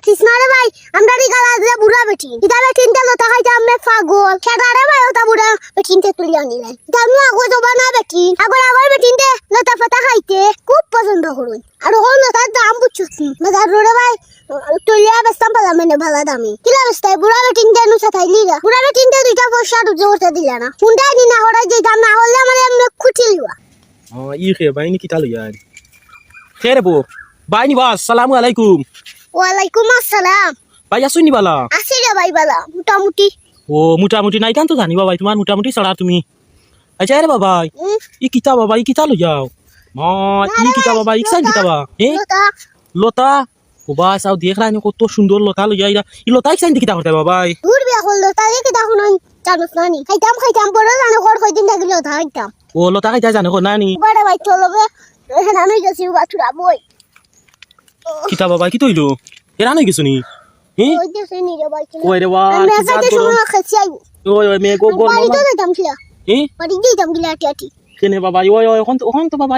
মাতিস না রে ভাই? আমরা গালা দিয়ে বুড়া বেটি? ইটা বেটিনতে লতা খাইতে আমি পাগল। সেটা রে ভাই ওটা বুড়া বেটিনতে তুলি আনিলেন জানো আগো জবা না বেটিন। আগর আগর বেটিনতে লতা পাতা খাইতে খুব পছন্দ করুন। আর ওখান লতার দাম বুঝছি বাজার রে ভাই তুলিয়া বেস্তাম পালাম মানে ভালো দামি। কিলা বেস্তাই বুড়া বেটিনতে নু সাথাইলি রা বুড়া বেটিনতে দুইটা পয়সা রুজো করতে দিলা না। হুন্ডাই নি না হরাই যে দাম না হলে আমার এমনি খুঁটি লিবা Oh, iya bayi ni kita lihat. Khair bu. Bayi ni bas. Assalamualaikum. ওয়ালাইকুম আসসালাম Bayi asu ni bala. আছি রে ভাই বালা মোটামুটি Oh, muta-muti naik kan tu tani babai tuman muta-muti salar tumi. Aja ada babai. Um, I kita babai kita lo jauh. Ma, i kita babai iksan kita ba. Eh, লতা. ও বা সাউ দেখ রানি কত সুন্দর লতা লইয়া ইরা ই লতা iksan kita করতে বাবাই দূর বিয়া করল তাই কি দেখো নাই জানোস নানি খাইতাম খাইতাম বড় জানো ঘর কয়দিন থাকিল খাইতাম ও লতা খাইতা জানে নানি বড় ভাই চলবে এখানে আমি গেছি বাছুরা বই কিতা বাবাই কি তইলো এরা নই কিছু নি তো বাবা তো তো বাবা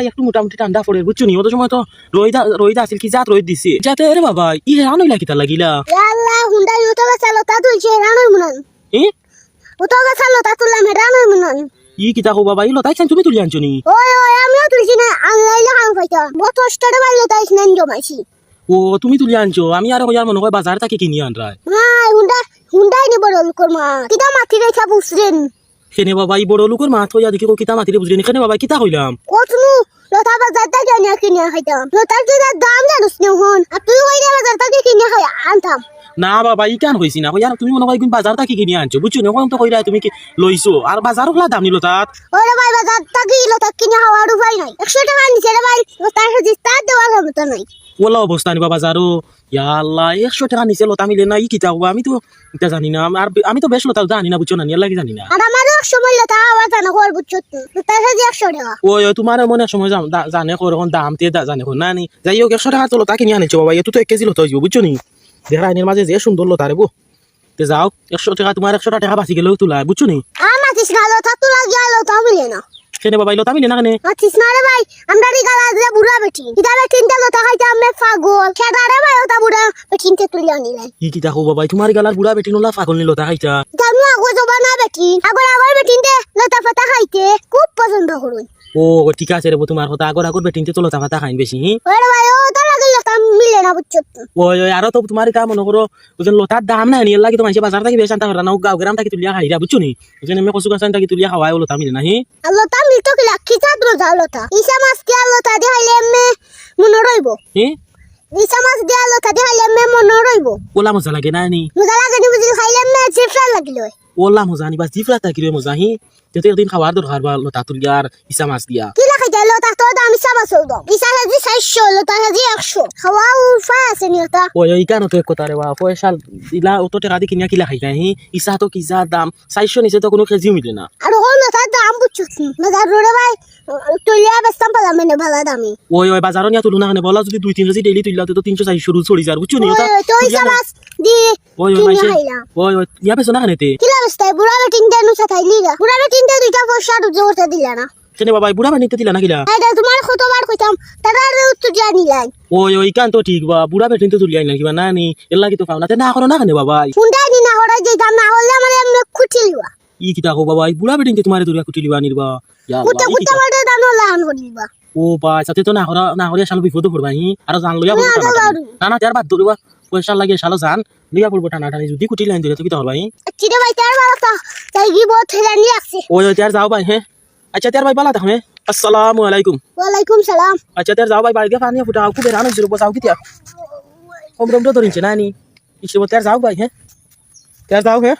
ঠান্ডা পড়ে বুঝছ নি? ওই সময় তো রোহিদা রোহিদা আছিল কি জাত রোহিত দিছে? যাতে রে বাবা ই হে আনইলা কিতা লাগিলা? আল্লাহ হুন্ডাই উতো গেছে লতা তুলছে রানোর মুনান। হে? উতো গেছে লতা তুললাম রানোর মুনান। ই কিতা কো বাবা ই লতা তুমি তুলি আনছো নি? ওই ওই আমিও তুলছি না আল্লাহ হাং ফাইতাম বত স্টারে ভাই লতা ইসনান জমাইছি ও তুমি তুলি আনছো আমি আর কইয়ার মনে হয় বাজার থেকে কিনি আন রায় হাই হুন্ডা হুন্ডাই নি বড় লোকর মা কিটা মাটি রেখা বুঝছেন? কেনে বাবা ই বড় লোকের মাত হইয়া দেখি কো কিতা মাতিরে বুঝলি নি কেনে বাবা কিতা কইলাম? কতনু লতা বাজার থেকে কিনে কিনে খাইতাম। লতার দাম জানুস নি হন আর তুই হইলে বাজার থেকে কিনে খাই আনতাম। না বাবা ই কেন হইছি না? তুমি মনে হয় কোন বাজার থেকে কিনি আনছো বুঝছ? নি এখন তো কইরা তুমি কি লইছো? আর বাজার হলা দাম নিলো তাত। ওরে ভাই বাজার থেকে লতা কিনে খাওয়ার উপায় নাই। একশো টাকা নিচে রে ভাই লতার সাথে তার দেওয়ার মতো নাই। ওলা অবস্থা নি বাবা যারো ইয়া আল্লাহ একশো টাকা নিচে লতা মিলে না ই কিতা হব আমি তো এটা জানি না। আর আমি তো বেশ লতা জানি না বুঝছ না নিয়ে লাগে জানি না। আর আমারও এক সময় লতা খাওয়ার জানা খবর বুঝছ লতার সাথে একশো টাকা। ওই ওই তোমার মনে সময় দা- জানে কর এখন দাম তে জানে কর না নি? যাই হোক একশো টাকা তো লতা কিনে আনিছো বাবা এত তো এক কেজি লতা হইব বুঝছ নি? দেখা আইনের মাঝে যে সুন্দর লতা রে বো। তে যাও একশো টাকা তোমার একশো টাকা বাঁচি গেলেও তোলা বুঝছ নি? আর না লতা তোলা গিয়া লতা মিলে না কেনে বাবা লতা মিলে না কেনে মাতিস না রে ভাই আমরা বুড়া বেটি। ইটা বেটিনতে লতা খাইতে আমি পাগল। সেটা ভাই ওটা বুড়া বেটিনতে তুলে আনিলেন ই কি দেখো বাবা তোমার গালার বুড়া বেটি নোলা ফাগল নি লতা খাইতা জানো আগো জবা না বেটি আগর আগর বেটিনতে লতা পাতা খাইতে খুব পছন্দ করুন। ও ঠিক আছে রে তোমার কথা আগর আগর বেটিনতে তো লতা ফাতা খাইন বেশি ওরে ভাই ও তো লাগে লতা মিলে না বুঝছ ওই ওই আরও তো তোমার তা মনে করো লতার দাম নাই নিয়ে লাগে তো মানুষ বাজার থেকে বেশ আনতা করা না গাঁও গ্রাম থেকে তুলিয়া খাইরা বুঝছ নি? ওজন আমি কচু গাছ থেকে তুলিয়া খাওয়াই লতা মিলে না হি আর লতা মিলতো কি লাক্ষি চাঁদ রোজা লতা? ইসা মাছ দিয়া লতা দিয়ে খাইলে এমে মনে রইব হি? ইসা মাছ দিয়া লতা দিয়ে খাইলে এমে মনে রইব ওলা মজা লাগে না নি? মজা লাগে নি বুঝলি খাইলে এমে চিপসা লাগিল ওলা মজা নি বাস জিফরা তা কিরে মজা হি? যেতে একদিন খাওয়ার দরকার বা লতা তুলিয়া আর ইসা মাছ দিয়া। যায় লতা তো দাম ইসা মাছ হইব ইসা হাজি চারশো লতা হাজি একশো। খাওয়া উপায় আছে নি লতা ওই ওই কেন তো এক কথা রে বা পয়সা ইলা অত টাকা দিয়ে কিনিয়া কিলা খাইতা হি? ইসা তো কিসা দাম? চারশো নিচে তো কোনো কেজিও মিলে না। আর ওখান লতার দাম বুঝছ বাজার রোডে ভাই তুলিয়া বেস্তাম পেলাম মানে ভালো দামি। ওই ওই বাজারও নিয়া তুলনা কেন বলা যদি দুই তিন কেজি ডেইলি তুললা তো তিনশো চারশো রুল চড়ি যার বুঝছ নি ওটা ওই তো ইসা মাছ দিয়ে ওই ওই খাইলাম। ওই ওই ইয়া পেছো না কেনেতে কিলা বেস্তায় বুড়া বেটিনতে নুসা থাইলি গা বুড়া বেটিনতে দুইটা পয়সা রুজো করতে দিলা না। কেনে বাবা বুড়া বানিতে দিলা না কিলা এটা তোমার কতবার কইতাম তারা উত্তর জানি লাই ওই ওই কান তো ঠিক বা বুড়া বেটিন তো তুলি আইনা কিবা না নি এলা কি তো খাও না তে না করো না কেনে বাবা হুন্ডা নি না হড়া যেতাম না হলে আমার এমনি খুঁটি ই কিতা কো বাবা এই বুড়া বেটিন তোমারে তুলিয়া কুটি লিবা নিরবা ইয়া কুত্তা কিতা? মাঠে দানো লাহান করিবা ও বা সাথে তো না করা না করিয়া শালো বিপদ পড়বা হি। আর জান লইয়া পড়ব না, না, তার বাদ ধরিবা পয়সা লাগে শালো জান লইয়া পড়ব টানা টানি। যদি কুটি লাইন ধরে তো কিতা হবা হি? চিরে ভাই তার বাবা তাই কি বহুত হেলানি লাগছে ওই ওই তার যাও ভাই হ্যাঁ আচ্ছা তার ভাই বালা তাহলে আসসালামু আলাইকুম ওয়ালাইকুম সালাম আচ্ছা তার যাও ভাই বাড়িতে পানি ফুটা খুব রানো জিরো বসাও কিতিয়া কম দম তো ধরিছে না নি ইসে তার যাও ভাই হ্যাঁ তার যাও হ্যাঁ